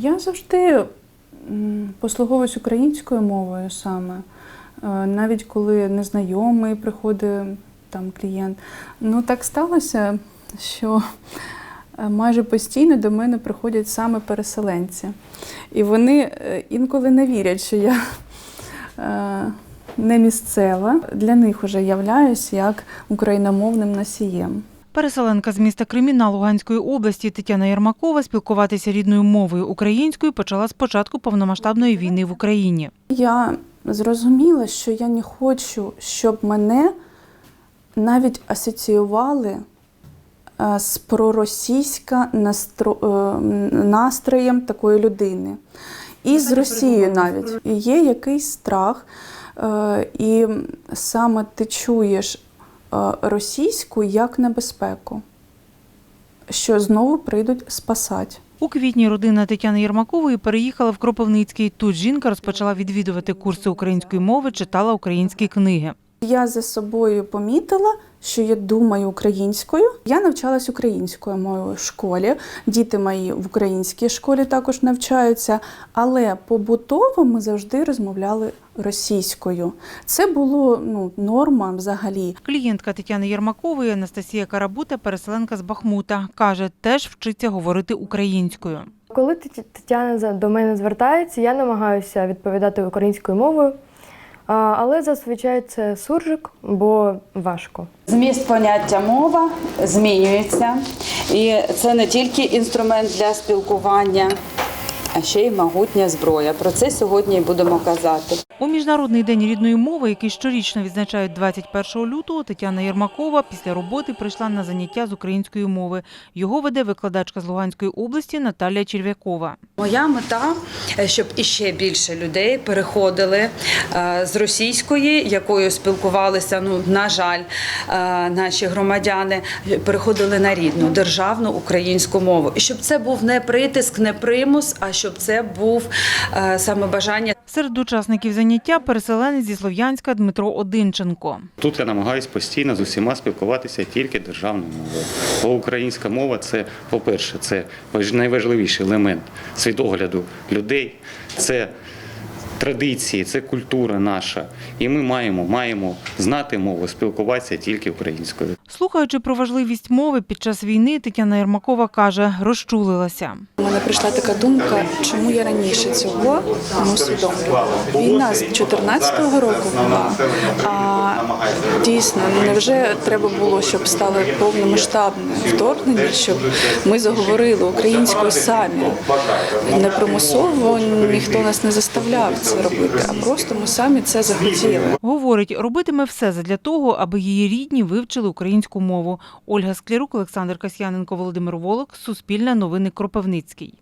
Я завжди послуговуюсь українською мовою саме. Е, Навіть коли незнайомий приходить там клієнт. Ну так сталося, що е, майже постійно до мене приходять саме переселенці. І вони е, інколи не вірять, що я не місцева. Для них вже являюсь як україномовним носієм. Переселенка з міста Креміна Луганської області Тетяна Єрмакова спілкуватися рідною мовою українською почала з початку повномасштабної війни в Україні. Я зрозуміла, що я не хочу, щоб мене навіть асоціювали е, з проросійська настро... е, настроєм такої людини. І з Росією навіть. Є якийсь страх, е, і саме ти чуєш російську як небезпеку, що знову прийдуть спасати. У квітні родина Тетяни Єрмакової переїхала в Кропивницький. Тут жінка розпочала відвідувати курси української мови, читала українські книги. Я за собою помітила, що я думаю українською. Я навчалась українською мовою в школі. Діти мої в українській школі також навчаються, але побутово ми завжди розмовляли російською. Це було ну, норма взагалі. Клієнтка Тетяни Єрмакової Анастасія Карабута, переселенка з Бахмута, каже, теж вчиться говорити українською. Коли Тетяна за- до мене звертається, я намагаюся відповідати українською мовою, але зазвичай це суржик, бо важко. Зміст поняття мова змінюється, і це не тільки інструмент для спілкування, а ще й могутня зброя. Про це сьогодні і будемо казати. У Міжнародний день рідної мови, який щорічно відзначають 21 лютого, Тетяна Єрмакова після роботи прийшла на заняття з української мови. Його веде викладачка з Луганської області Наталія Черв'якова. Моя мета, е, щоб іще більше людей переходили е, з російської, якою спілкувалися, ну на жаль, е, наші громадяни переходили на рідну державну українську мову. І щоб це був не притиск, не примус, а щоб це був саме бажання Серед учасників заняття переселенець зі Слов'янська Дмитро Одинченко. Тут я намагаюся постійно з усіма спілкуватися тільки державною мовою. Бо українська мова це, по-перше, це важ- найважливіший елемент світогляду людей, це традиції, це культура наша. І ми маємо, маємо знати мову, спілкуватися тільки українською. Слухаючи про важливість мови під час війни, Тетяна Єрмакова каже, розчулилася. У мене прийшла така думка, чому я раніше цього не усвідомлювала. Війна з 14-го року була, а дійсно, невже треба було, щоб стало повномасштабне вторгнення, щоб ми заговорили українською самі. Не примусово ніхто нас не заставляв це робити, а просто ми самі це захотіли. Говорить, робитиме все задля того, аби її рідні вивчили українську мову. Ольга Склярук, Олександр Касьяненко, Володимир Волок, Суспільне новини Кропивницький.